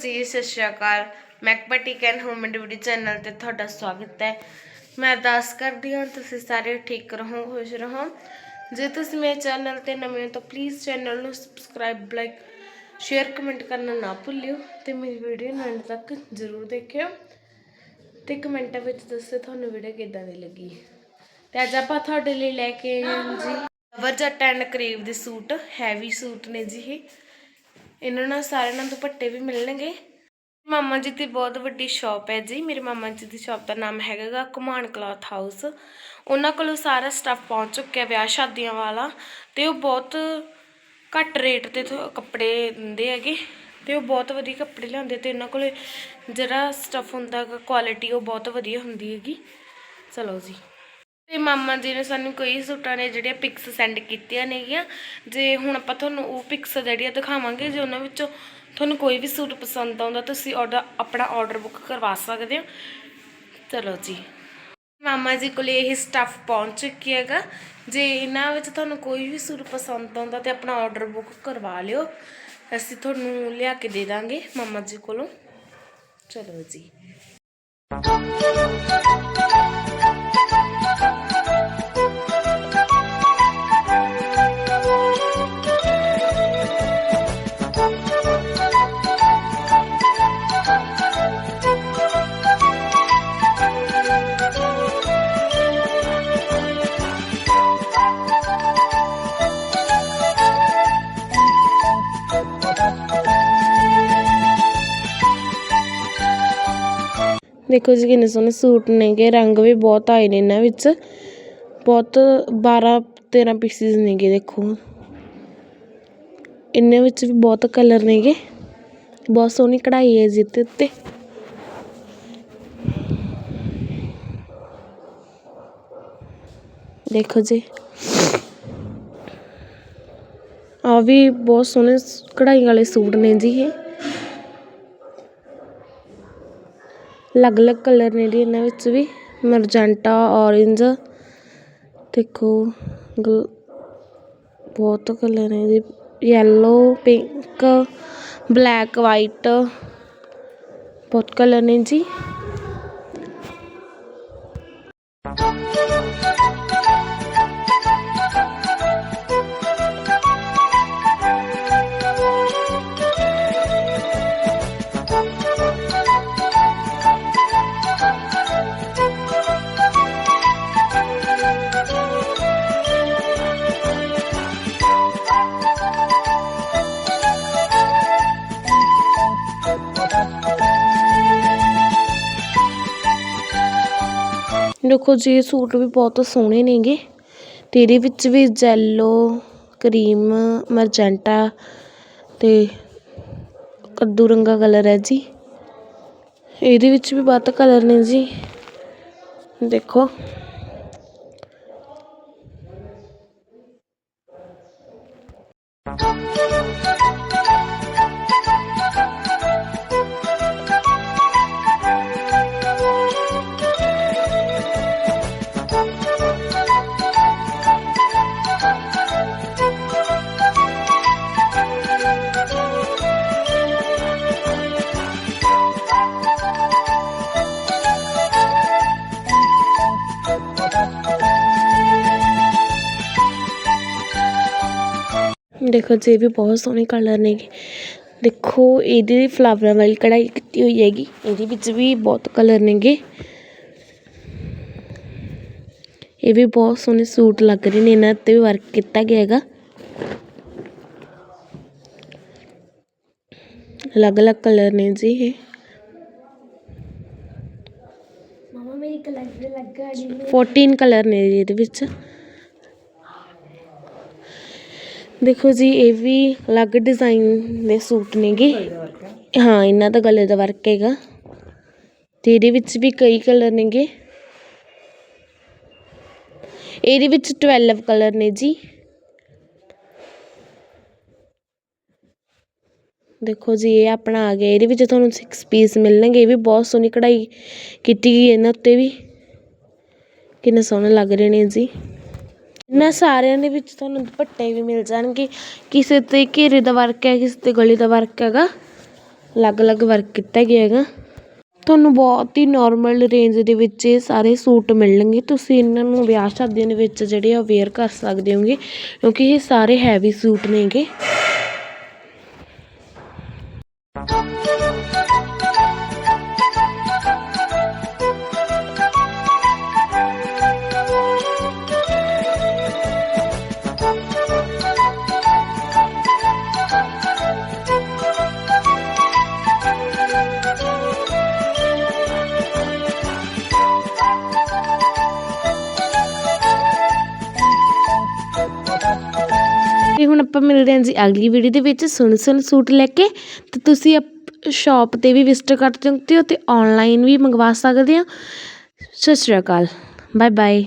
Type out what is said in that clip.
ਜੀ, ਸਤਿ ਸ਼੍ਰੀ ਅਕਾਲ। ਮੈਕਪਟੀ ਕੈਨ ਹੋਮ ਐਂਡ ਚੈਨਲ ਤੇ ਤੁਹਾਡਾ ਸਵਾਗਤ ਹੈ। ਮੈਂ ਅਰਦਾਸ ਕਰਦੀ ਹਾਂ, ਤੁਸੀਂ ਸਾਰੇ ਠੀਕ ਰਹੋ, ਖੁਸ਼ ਰਹੋ। ਜੇ ਤੁਸੀਂ ਮੇਰੇ ਚੈਨਲ ਤੇ ਨਵੇਂ ਹੋ, ਤਾਂ ਪਲੀਜ਼ ਚੈਨਲ ਨੂੰ ਸਬਸਕ੍ਰਾਈਬ ਲਾਈਕ ਸ਼ੇਅਰ ਕਮੈਂਟ ਕਰਨਾ ਨਾ ਭੁੱਲਿਓ ਤੇ ਮੇਰੀ ਵੀਡੀਓ ਨੂੰ ਅੰਤ ਤੱਕ ਜ਼ਰੂਰ ਦੇਖਿਓ ਤੇ ਕਮੈਂਟਾਂ ਵਿੱਚ ਦੱਸੋ ਤੁਹਾਨੂੰ ਵੀਡੀਓ ਕਿੱਦਾਂ ਦੀ ਲੱਗੀ। ਤੇ ਅੱਜ ਆਪਾਂ ਤੁਹਾਡੇ ਲਈ ਲੈ ਕੇ ਆਏ ਹਾਂ ਜੀ। ਵਰਜਟ ਐਂਡ ਕਰੀਵ ਦੇ ਸੂਟ ਹੈਵੀ ਸੂਟ ਨੇ ਜੀ ਇਹ। ਇਹਨਾਂ ਨਾਲ ਸਾਰਿਆਂ ਨਾਲ ਦੁਪੱਟੇ ਵੀ ਮਿਲਣਗੇ। ਮਾਮਾ ਜੀ ਦੀ ਬਹੁਤ ਵੱਡੀ ਸ਼ਾਪ ਹੈ ਜੀ। ਮੇਰੇ ਮਾਮਾ ਜੀ ਦੀ ਸ਼ਾਪ ਦਾ ਨਾਮ ਹੈਗਾ ਗਾ ਕੁਮਾਨ ਕਲੌਥ ਹਾਊਸ ਉਹਨਾਂ ਕੋਲੋਂ ਸਾਰਾ ਸਟੱਫ ਪਹੁੰਚ ਚੁੱਕਿਆ ਵਿਆਹ ਸ਼ਾਦੀਆਂ ਵਾਲਾ। ਤੇ ਉਹ ਬਹੁਤ ਘੱਟ ਰੇਟ ਤੇ ਥੋ- ਕੱਪੜੇ ਦਿੰਦੇ ਹੈਗੇ। ਤੇ ਉਹ ਬਹੁਤ ਵਧੀਆ ਕੱਪੜੇ ਲਿਆਉਂਦੇ ਤੇ ਇਹਨਾਂ ਕੋਲੇ ਜਿਹੜਾ ਸਟੱਫ ਹੁੰਦਾ ਕੁਆਲਿਟੀ ਉਹ ਬਹੁਤ ਵਧੀਆ ਹੁੰਦੀ ਹੈਗੀ। ਚਲੋ ਜੀ। ਤੇ ਮਾਮਾ ਜੀ ਨੇ ਸਾਨੂੰ ਕਈ ਸੂਟਾਂ ਨੇ ਜਿਹੜੀਆਂ ਪਿਕਸ ਸੈਂਡ ਕੀਤੀਆਂ ਨੇਗੀਆਂ। ਜੇ ਹੁਣ ਆਪਾਂ ਤੁਹਾਨੂੰ ਉਹ ਪਿਕਸ ਜਿਹੜੀਆਂ ਦਿਖਾਵਾਂਗੇ, ਜੇ ਉਹਨਾਂ ਵਿੱਚੋਂ ਤੁਹਾਨੂੰ ਕੋਈ ਵੀ ਸੂਟ ਪਸੰਦ ਆਉਂਦਾ, ਤੁਸੀਂ ਆਰਡਰ ਆਪਣਾ ਆਰਡਰ ਬੁੱਕ ਕਰਵਾ ਸਕਦੇ ਹੋ। ਚਲੋ ਜੀ। ਮਾਮਾ ਜੀ ਕੋਲੇ ਇਹ ਸਟੱਫ ਪਹੁੰਚ ਚੁੱਕੀ ਹੈਗਾ। ਜੇ ਇਹਨਾਂ ਵਿੱਚ ਤੁਹਾਨੂੰ ਕੋਈ ਵੀ ਸੂਟ ਪਸੰਦ ਆਉਂਦਾ, ਤੇ ਆਪਣਾ ਆਰਡਰ ਬੁੱਕ ਕਰਵਾ ਲਿਓ। ਅਸੀਂ ਤੁਹਾਨੂੰ ਲਿਆ ਕੇ ਦੇ ਦਾਂਗੇ ਮਾਮਾ ਜੀ ਕੋਲੋਂ। ਚਲੋ ਜੀ। ਦੇਖੋ ਜੀ ਕਿੰਨੇ ਸੋਹਣੇ ਸੂਟ ਨੇਗੇ, ਰੰਗ ਵੀ ਬਹੁਤ ਆਏ ਨੇ ਇਹਨਾਂ ਵਿੱਚ। ਬਹੁਤ 12 13 ਪੀਸਿਸ ਨੇਗੇ ਦੇਖੋ। ਇਹਨਾਂ ਵਿੱਚ ਵੀ ਬਹੁਤ ਕਲਰ ਨੇਗੇ। ਬਹੁਤ ਸੋਹਣੀ ਕਢਾਈ ਹੈ ਜੀ ਤੇ ਉੱਤੇ। ਦੇਖੋ ਜੀ। ਆ ਵੀ ਬਹੁਤ ਸੋਹਣੇ ਕਢਾਈ ਵਾਲੇ ਸੂਟ ਨੇ ਜੀ ਇਹ। ਅਲੱਗ-ਅਲੱਗ ਕਲਰ ਨੇ ਜੀ ਇਹਨਾਂ ਵਿੱਚ ਵੀ ਮਰਜੈਂਟਾ, ਔਰੇਂਜ, ਦੇਖੋ, ਗਲ- ਬਹੁਤ ਕਲਰ ਨੇ ਜੀ ਯੈਲੋ ਪਿੰਕ ਬਲੈਕ ਵਾਈਟ ਬਹੁਤ ਕਲਰ ਨੇ ਜੀ। ਦੇਖੋ ਜੀ ਇਹ ਸੂਟ ਵੀ ਬਹੁਤ ਸੋਹਣੇ ਨੇਗੇ। ਤੇ ਇਹਦੇ ਵਿੱਚ ਵੀ ਜੈਲੋ, ਕਰੀਮ, ਮਰਜੈਂਟਾ ਤੇ ਕੱਦੂ ਰੰਗਾ ਕਲਰ ਹੈ ਜੀ। ਇਹਦੇ ਵਿੱਚ ਵੀ ਵੱਧ ਕਲਰ ਨੇ ਜੀ। ਦੇਖੋ। ਦੇਖੋ ਜੀ ਵੀ ਬਹੁਤ ਸੋਹਣੇ ਕਲਰ ਨੇਗੇ। ਦੇਖੋ ਇਹਦੇ ਫਲਾਵਰਾਂ ਵਾਲੀ ਕਢਾਈ ਕੀਤੀ ਹੋਈ ਹੈਗੀ। ਇਹਦੇ ਵਿੱਚ ਵੀ ਬਹੁਤ ਕਲਰ ਨੇਗੇ। ਇਹ ਵੀ ਬਹੁਤ ਸੋਹਣੇ ਸੂਟ ਲੱਗ ਰਹੇ ਨੇ ਇਹਨਾਂ ਤੇ ਵੀ ਵਰਕ ਕੀਤਾ ਗਿਆ ਹੈਗਾ। ਅਲੱਗ-ਅਲੱਗ ਕਲਰ ਨੇ ਜੀ ਇਹ। ਮਮਾ ਮੇਰੀ ਕਲਰ ਲੱਗਾ ਜੀ। 14 ਕਲਰ ਨੇ ਜੀ ਇਹਦੇ ਵਿੱਚ। ਦੇਖੋ ਜੀ, ਇਹ ਵੀ ਅਲੱਗ ਡਿਜ਼ਾਈਨ ਦੇ ਸੂਟ ਨੇਗੇ। ਹਾਂ, ਇਹਨਾਂ ਦਾ ਗਲੇ ਦਾ ਵਰਕ ਹੈਗਾ। ਤੇ ਇਹਦੇ ਵਿੱਚ ਵੀ ਕਈ ਕਲਰ ਨੇਗੇ। ਇਹਦੇ ਵਿੱਚ 12 ਕਲਰ ਨੇ ਜੀ। ਦੇਖੋ ਜੀ, ਇਹ ਆਪਣਾ ਆ ਗਿਆ। ਇਹਦੇ ਵਿੱਚ ਤੁਹਾਨੂੰ 6 ਪੀਸ ਮਿਲਣਗੇ। ਇਹ ਵੀ ਬਹੁਤ ਸੋਹਣੀ ਕਢਾਈ ਕੀਤੀ ਗਈ ਇਹਨਾਂ ਉੱਤੇ ਵੀ। ਕਿੰਨੇ ਸੋਹਣੇ ਲੱਗ ਰਹੇ ਨੇ ਜੀ। ਇਹਨਾਂ ਸਾਰਿਆਂ ਦੇ ਵਿੱਚ ਤੁਹਾਨੂੰ ਦੁਪੱਟੇ ਵੀ ਮਿਲ ਜਾਣਗੇ। ਕਿਸੇ ਤੇ ਘੇਰੇ ਦਾ ਵਰਕ ਹੈ, ਕਿਸੇ ਤੇ ਗਲੇ ਦਾ ਵਰਕ ਹੈਗਾ। ਅਲੱਗ-ਅਲੱਗ ਵਰਕ ਕੀਤਾ ਗਿਆ ਹੈਗਾ। ਤੁਹਾਨੂੰ ਬਹੁਤ ਹੀ ਨਾਰਮਲ ਰੇਂਜ ਦੇ ਵਿੱਚ ਇਹ ਸਾਰੇ ਸੂਟ ਮਿਲਣਗੇ। ਤੁਸੀਂ ਇਹਨਾਂ ਨੂੰ ਵਿਆਹ ਸ਼ਾਦੀਆਂ ਦੇ ਵਿੱਚ ਜਿਹੜੇ ਆ ਵੇਅਰ ਕਰ ਸਕਦੇ ਹੋਗੇ, ਕਿਉਂਕਿ ਇਹ ਸਾਰੇ ਹੈਵੀ ਸੂਟ ਨੇਗੇ। ਆਪਾਂ ਮਿਲਦੇ ਹਾਂ ਜੀ ਅਗਲੀ ਵੀਡੀਓ ਦੇ ਵਿੱਚ ਸੁਣ ਸੁਣ ਸੂਟ ਲੈ ਕੇ। ਤੇ ਤੁਸੀਂ ਸ਼ਾਪ ਤੇ ਵੀ ਵਿਜ਼ਿਟ ਕਰ ਸਕਦੇ ਹੋ ਤੇ ਆਨਲਾਈਨ ਵੀ ਮੰਗਵਾ ਸਕਦੇ ਹੋ। ਸਤਿ ਸ਼੍ਰੀ ਅਕਾਲ। Bye bye